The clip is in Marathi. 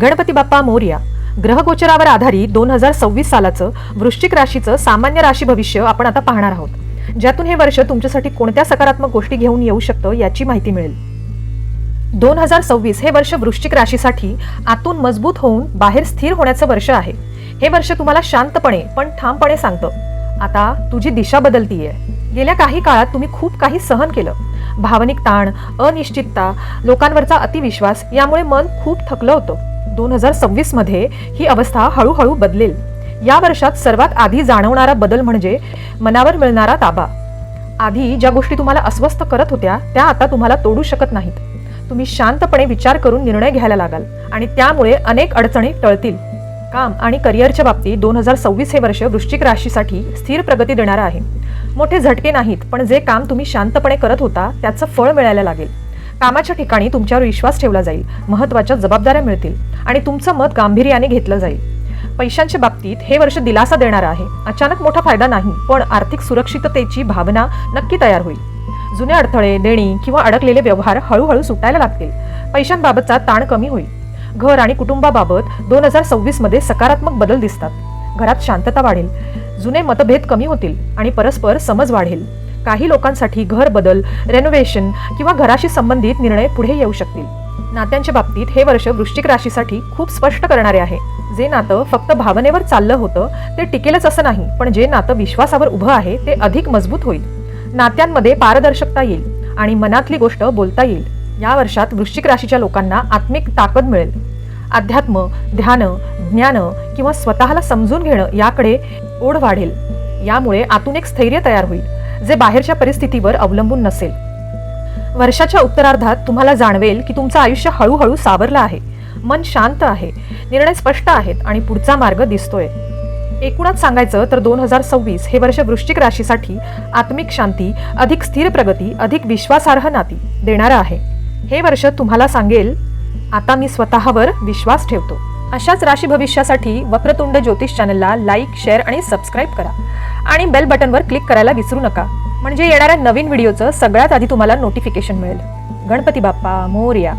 गणपती बाप्पा मोर्या. ग्रहगोचरावर आधारित दोन हजार सव्वीस सालाचं वृश्चिक राशीचं सामान्य राशी भविष्य आपण आता पाहणार आहोत. ज्यातून हे वर्ष तुमच्यासाठी कोणत्या सकारात्मक गोष्टी घेऊन येऊ शकतं याची माहिती मिळेल. दोन हजार सव्वीस हे वर्ष वृश्चिक राशीसाठी आतून मजबूत होऊन बाहेर स्थिर होण्याचं वर्ष आहे. हे वर्ष तुम्हाला शांतपणे पण ठामपणे सांगतं. आता तुझी दिशा बदलतीये. गेल्या काही काळात तुम्ही खूप काही सहन केलं. भावनिक ताण अनिश्चितता लोकांवरचा अतिविश्वास यामुळे मन खूप थकलं होतं. दोन हजार सव्वीसमध्ये ही अवस्था हळूहळू बदलेल. या वर्षात सर्वात आधी जाणवणारा बदल म्हणजे मनावर मिळणारा ताबा. आधी ज्या गोष्टी तुम्हाला अस्वस्थ करत होत्या त्या आता तुम्हाला तोडू शकत नाहीत. तुम्ही शांतपणे विचार करून निर्णय घ्यायला लागाल आणि त्यामुळे अनेक अडचणी टळतील. काम आणि करिअरच्या बाबतीत दोन हजार सव्वीस हे वर्ष वृश्चिक राशीसाठी स्थिर प्रगती देणारं आहे. मोठे झटके नाहीत पण जे काम तुम्ही शांतपणे करत होता त्याचं फळ मिळायला लागेल. कामाच्या ठिकाणी तुमच्यावर विश्वास ठेवला जाईल. महत्त्वाच्या जबाबदाऱ्या मिळतील. आणि तुमचं मत गांभीर्याने घेतलं जाईल. पैशांच्या बाबतीत हे वर्ष दिलासा देणार आहे. अचानक मोठा फायदा नाही पण आर्थिक सुरक्षिततेची भावना नक्की तयार होईल. जुने अडथळे देणी किंवा अडकलेले व्यवहार हळूहळू सुटायला लागतील. पैशांबाबतचा ताण कमी होईल. घर आणि कुटुंबाबाबत दोन हजार सव्वीसमध्ये सकारात्मक बदल दिसतात. घरात शांतता वाढेल. जुने मतभेद कमी होतील आणि परस्पर समज वाढेल. काही लोकांसाठी घर बदल रेनोव्हेशन किंवा घराशी संबंधित निर्णय पुढे येऊ शकतील. नात्यांच्या बाबतीत हे वर्ष वृश्चिक राशीसाठी खूप स्पष्ट करणारे आहे. जे नातं फक्त भावनेवर चाललं होतं ते टिकेलच असं नाही पण जे नातं विश्वासावर उभं आहे ते अधिक मजबूत होईल. नात्यांमध्ये पारदर्शकता येईल आणि मनातली गोष्ट बोलता येईल. या वर्षात वृश्चिक राशीच्या लोकांना आत्मिक ताकद मिळेल. अध्यात्म ध्यान ज्ञान किंवा स्वतःला समजून घेणं याकडे ओढ वाढेल. यामुळे आतून एक स्थैर्य तयार होईल. जे बाहेरच्या परिस्थितीवर अवलंबून नसेल. वर्षाच्या उत्तरार्धात तुम्हाला जाणवेल की तुमचं आयुष्य हळूहळू सावरलं आहे. मन शांत आहे. निर्णय स्पष्ट आहेत आणि पुढचा मार्ग दिसतोय. एकूणच सांगायचं तर दोन हजार सव्वीस हे वर्ष वृश्चिक राशीसाठी आत्मिक शांती अधिक स्थिर प्रगती अधिक विश्वासार्ह नाती देणारं आहे. हे वर्ष तुम्हाला सांगेल आता मी स्वतःवर विश्वास ठेवतो. अशाच राशी भविष्यासाठी वक्रतुंड ज्योतिष चॅनलला लाईक शेअर आणि सबस्क्राईब करा. आणि बेल बटनवर क्लिक करायला विसरू नका. म्हणजे येणाऱ्या नवीन व्हिडिओचं सगळ्यात आधी तुम्हाला नोटिफिकेशन मिळेल. गणपती बाप्पा मोर्या.